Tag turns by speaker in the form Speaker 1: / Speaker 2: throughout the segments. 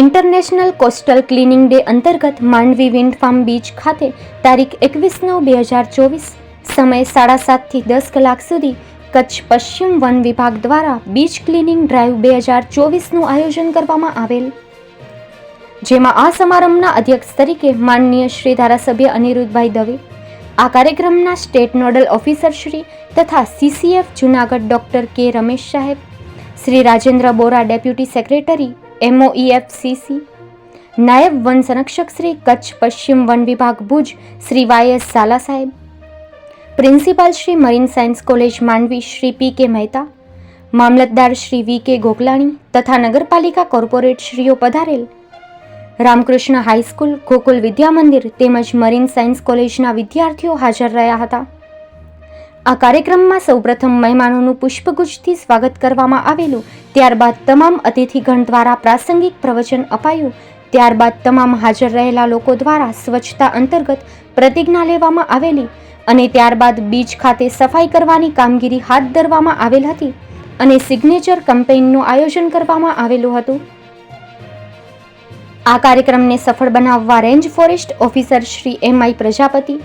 Speaker 1: International coastal cleaning day અંતર્ગત Mandvi wind farm beach ખાતે તારીખ એકવીસ નવ બે હજાર ચોવીસ સમય સાડા સાતથી દસ કલાક સુધી કચ્છ પશ્ચિમ વન વિભાગ દ્વારા બીચ ક્લિનિંગ ડ્રાઈવ બે હજાર ચોવીસનું આયોજન કરવામાં આવેલ. જેમાં આ સમારંભના અધ્યક્ષ તરીકે માનનીય શ્રી ધારાસભ્ય અનિરુદ્ધભાઈ દવે, આ કાર્યક્રમના સ્ટેટ નોડલ ઓફિસર શ્રી તથા CCF Junagadh doctor K Ramesh સાહેબ, Shri Rajendra Bora deputy secretary MOEFCC નાયબ વન સંરક્ષક શ્રી કચ્છ પશ્ચિમ વન વિભાગ ભુજ શ્રી વાયએસ ઝાલા સાહેબ. Principal Shri marine science college Mandvi Shri P K Mehta. મામલતદાર શ્રી વી કે ગોકલાણી તથા નગરપાલિકા કોર્પોરેટ શ્રીઓ પધારેલ. રામકૃષ્ણ હાઈસ્કૂલ, ગોકુલ વિદ્યા મંદિર તેમજ મરીન સાયન્સ કોલેજના વિદ્યાર્થીઓ હાજર રહ્યા હતા. આ કાર્યક્રમમાં સૌપ્રથમ મહેમાનોનું પુષ્પગુચ્છથી સ્વાગત કરવામાં આવેલું ત્યારબાદ તમામ અતિથિગણ દ્વારા પ્રાસંગિક પ્રવચન અપાયું. ત્યારબાદ તમામ હાજર રહેલા લોકો દ્વારા સ્વચ્છતા અંતર્ગત પ્રતિજ્ઞા લેવામાં આવેલી અને ત્યારબાદ બીચ ખાતે સફાઈ કરવાની કામગીરી હાથ ધરવામાં આવેલ હતી અને સિગ્નેચર કમ્પેઇનનું આયોજન કરવામાં આવેલું હતું. આ કાર્યક્રમને સફળ બનાવવા range forest officer Shri M I Prajapati,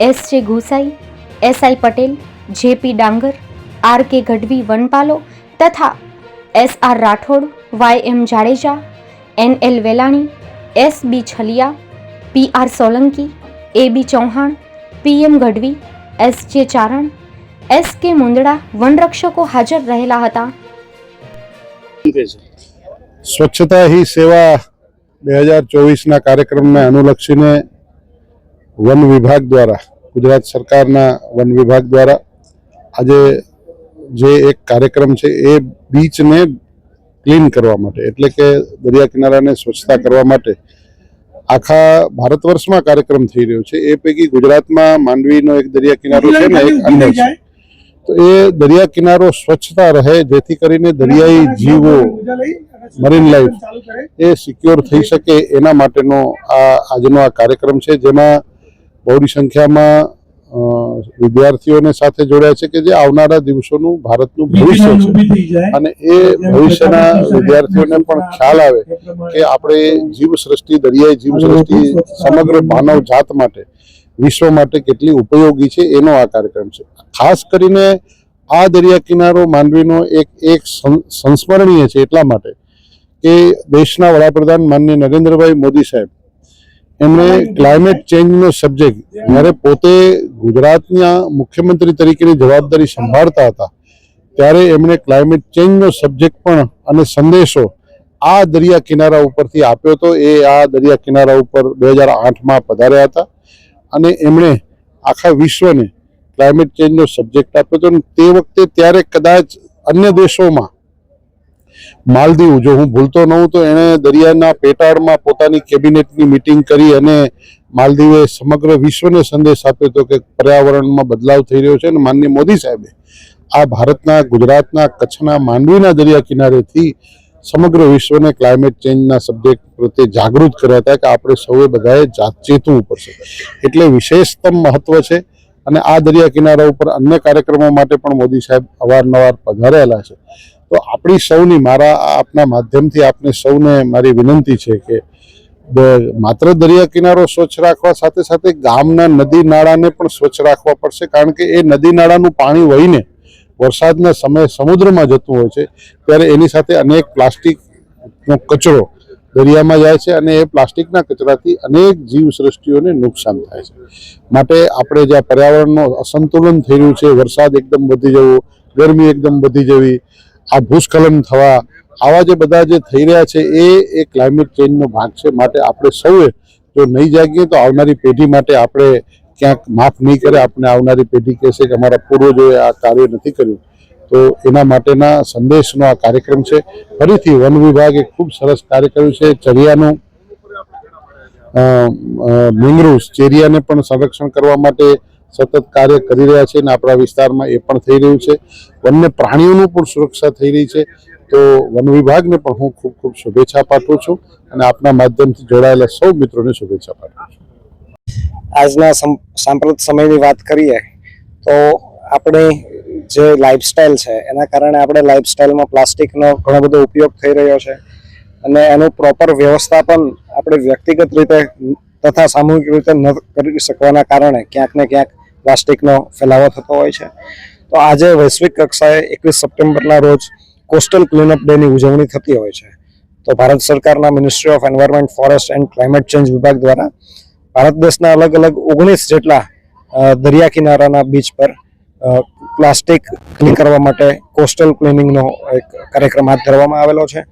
Speaker 1: S J Gusai S I Patel JP Dangar, R K Gadhvi વનપાલો તથા S R Rathod, Y M Jadeja, N L Velani, S B Chhaliya, P R Solanki, A B Chauhan, P M Gadhvi, S J Charan, S કે મુંદડા વનરક્ષકો હાજર રહેલા હતા.
Speaker 2: સ્વચ્છતા હી સેવા બે હજાર ચોવીસના કાર્યક્રમને અનુલક્ષીને વન વિભાગ દ્વારા, ગુજરાત સરકારના વન વિભાગ દ્વારા આજે જે એક કાર્યક્રમ છે એ બીચને ક્લીન કરવા માટે એટલે કે દરિયા કિનારાને સ્વચ્છતા કરવા માટે આખા ભારત વર્ષમાં કાર્યક્રમ થઈ રહ્યો છે. એ પૈકી ગુજરાતમાં માંડવીનો એક દરિયા કિનારો છે ને એક અન્ય છે. તો એ દરિયા કિનારો સ્વચ્છતા રહે જેથી કરીને દરિયાઈ જીવો મરીન લાઈફ એ સિક્યોર થઈ શકે એના માટેનો આ આજનો આ કાર્યક્રમ છે જેમાં બહોળી સંખ્યામાં વિદ્યાર્થીઓને સાથે જોડાયા છે કે જે આવનારા દિવસોનું ભારતનું ભવિષ્ય છે. અને એ ભવિષ્યના વિદ્યાર્થીઓને પણ ખ્યાલ આવે કે આપણે જીવસૃષ્ટિ દરિયાઈ જીવસૃષ્ટિ સમગ્ર માનવ જાત માટે વિશ્વ માટે કેટલી ઉપયોગી છે એનો આ કાર્યક્રમ છે. ખાસ કરીને આ દરિયા કિનારો માનવીનો એક એક સંસ્મરણીય છે એટલા માટે કે દેશના વડાપ્રધાન માનનીય નરેન્દ્રભાઈ મોદી સાહેબ એમણે ક્લાઇમેટ ચેન્જનો સબ્જેક્ટ જ્યારે પોતે ગુજરાતના મુખ્યમંત્રી તરીકેની જવાબદારી સંભાળતા હતા ત્યારે એમણે ક્લાઇમેટ ચેન્જનો સબ્જેક્ટ પણ અને સંદેશો આ દરિયા કિનારા ઉપરથી આપ્યો હતો. એ આ દરિયા કિનારા ઉપર બે હજાર આઠમાં પધાર્યા હતા અને એમણે આખા વિશ્વને ક્લાઇમેટ ચેન્જનો સબ્જેક્ટ આપ્યો હતો અને તે વખતે ત્યારે કદાચ અન્ય દેશોમાં માલદીવ, જો હું ભૂલતો ન હું તો એણે દરિયાના પેટાળમાં પોતાની કેબિનેટની મિટિંગ કરી અને માલદીવે સમગ્ર વિશ્વને સંદેશ આપ્યો હતો કે પર્યાવરણમાં બદલાવ થઈ રહ્યો છે અને માનનીય મોદી સાહેબે આ ભારતના, ગુજરાતના, કચ્છના, માંડવીના દરિયા કિનારેથી સમગ્ર વિશ્વને ક્લાઇમેટ ચેન્જના સબ્જેક્ટ પ્રત્યે જાગૃત કર્યા હતા કે આપણે સૌએ બધાએ જાત ચેતવું પડશે. એટલે વિશેષતમ મહત્વ છે અને આ દરિયા કિનારા ઉપર અન્ય કાર્યક્રમો માટે પણ મોદી સાહેબ અવારનવાર પધારેલા છે. તો આપણી સૌની, મારા આપના માધ્યમથી આપને સૌને મારી વિનંતી છે કે માત્ર દરિયા કિનારો સ્વચ્છ રાખવા, સાથે સાથે ગામના નદી નાળાને પણ સ્વચ્છ રાખવા પડશે. કારણ કે એ નદી નાળાનું પાણી વહીને વરસાદના સમયે સમુદ્રમાં જતું હોય છે, ત્યારે એની સાથે અનેક પ્લાસ્ટિકનો કચરો દરિયામાં જાય છે અને એ પ્લાસ્ટિકના કચરાથી અનેક જીવ સૃષ્ટિઓને નુકસાન થાય છે. માટે આપણે જ્યાં પર્યાવરણનું અસંતુલન થઈ રહ્યું છે, વરસાદ એકદમ વધી જવો, ગરમી એકદમ વધી જવી આ ભૂસ્ખલન થવા, આવા જે બધા જે થઈ રહ્યા છે, એ એ ક્લાઇમેટ ચેન્જનો ભાગ છે. માટે આપણે સૌએ જો નહીં જાગીએ તો આવનારી પેઢી માટે આપણે ક્યાંક માફ નહીં કરે, આપણે આવનારી પેઢી કહેશે કે અમારા પૂર્વજોએ આ કાર્ય નથી કર્યું. તો એના માટેના સંદેશનો આ કાર્યક્રમ છે. ફરીથી વન વિભાગે ખૂબ સરસ કાર્ય કર્યું છે. ચરિયાનું મેંગ્રુવ્સ ચેરિયાને પણ સંરક્ષણ કરવા માટે સતત કાર્ય કરી રહ્યા છે અને આપણા વિસ્તારમાં એ પણ થઈ રહ્યું છે. વન્ય પ્રાણીઓનું પણ સુરક્ષા થઈ રહી છે. તો વન વિભાગને પણ હું ખૂબ ખૂબ શુભેચ્છા પાઠવું છું અને આપના માધ્યમથી જોડાયેલા સૌ મિત્રોને શુભેચ્છા પાઠવું છું.
Speaker 3: આજના સાંપ્રત સમયની વાત કરીએ તો આપણે જે લાઈફસ્ટાઈલ છે, એના કારણે આપણે લાઈફસ્ટાઈલમાં પ્લાસ્ટિકનો ઘણો બધો ઉપયોગ થઈ રહ્યો છે અને એનું પ્રોપર વ્યવસ્થાપન આપણે વ્યક્તિગત રીતે તથા સામૂહિક રીતે ન કરી શકવાના કારણે ક્યાંક ને ક્યાંક પ્લાસ્ટિકનો ફેલાવો થતો હોય છે. તો આજે વૈશ્વિક કક્ષાએ એકવીસ સપ્ટેમ્બરના રોજ કોસ્ટલ ક્લીનઅપ ડેની ઉજવણી થતી હોય છે. તો ભારત સરકારના ministry of environment forest and climate change વિભાગ દ્વારા ભારત દેશના અલગ અલગ ઓગણીસ જેટલા દરિયા કિનારાના બીચ પર પ્લાસ્ટિક ક્લીન કરવા માટે કોસ્ટલ ક્લિનિંગનો એક કાર્યક્રમ હાથ ધરવામાં આવેલો છે.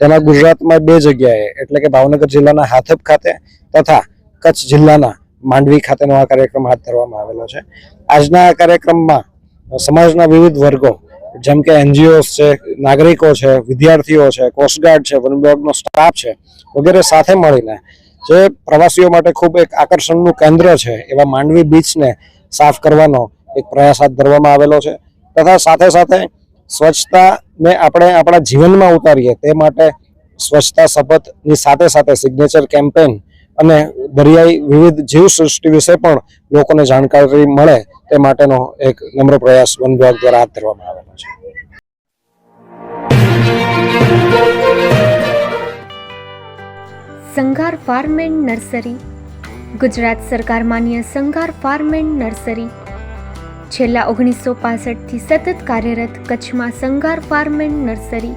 Speaker 3: તેમાં ગુજરાતમાં બે જગ્યાએ, એટલે કે ભાવનગર જિલ્લાના હાથપ ખાતે તથા કચ્છ જિલ્લાના માંડવી ખાતેનો આ કાર્યક્રમ હાથ ધરવામાં આવેલો છે. આજના આ કાર્યક્રમમાં સમાજના વિવિધ વર્ગો, જેમ કે એનજીઓસ છે, નાગરિકો છે, વિદ્યાર્થીઓ છે કોસ્ટગાર્ડ છે, વન વિભાગનો સ્ટાફ છે, વગેરે સાથે મળીને જે પ્રવાસીઓ માટે ખૂબ એક આકર્ષણનું કેન્દ્ર છે, એવા માંડવી બીચને સાફ કરવાનો એક પ્રયાસ હાથ ધરવામાં આવેલો છે. તથા સાથે સાથે સ્વચ્છતાને આપણે આપણા જીવનમાં ઉતારીએ તે માટે સ્વચ્છતા શપથની સાથે સાથે સિગ્નેચર કેમ્પેન અને દરિયાઈ વિવિધ જીવસૃષ્ટિ વિશે પણ લોકોને જાણકારી મળે તે માટેનો એક નમ્ર પ્રયાસ વન વિભાગ દ્વારા હાથ ધરવામાં આવેલો છે.
Speaker 1: Sanghar farm and nursery. Gujarat સરકાર માન્ય સંઘાર ફાર્મ એન્ડ નર્સરી. છેલ્લા ઓગણીસો પાસઠથી સતત કાર્યરત કચ્છમાં Sanghar farm and nursery.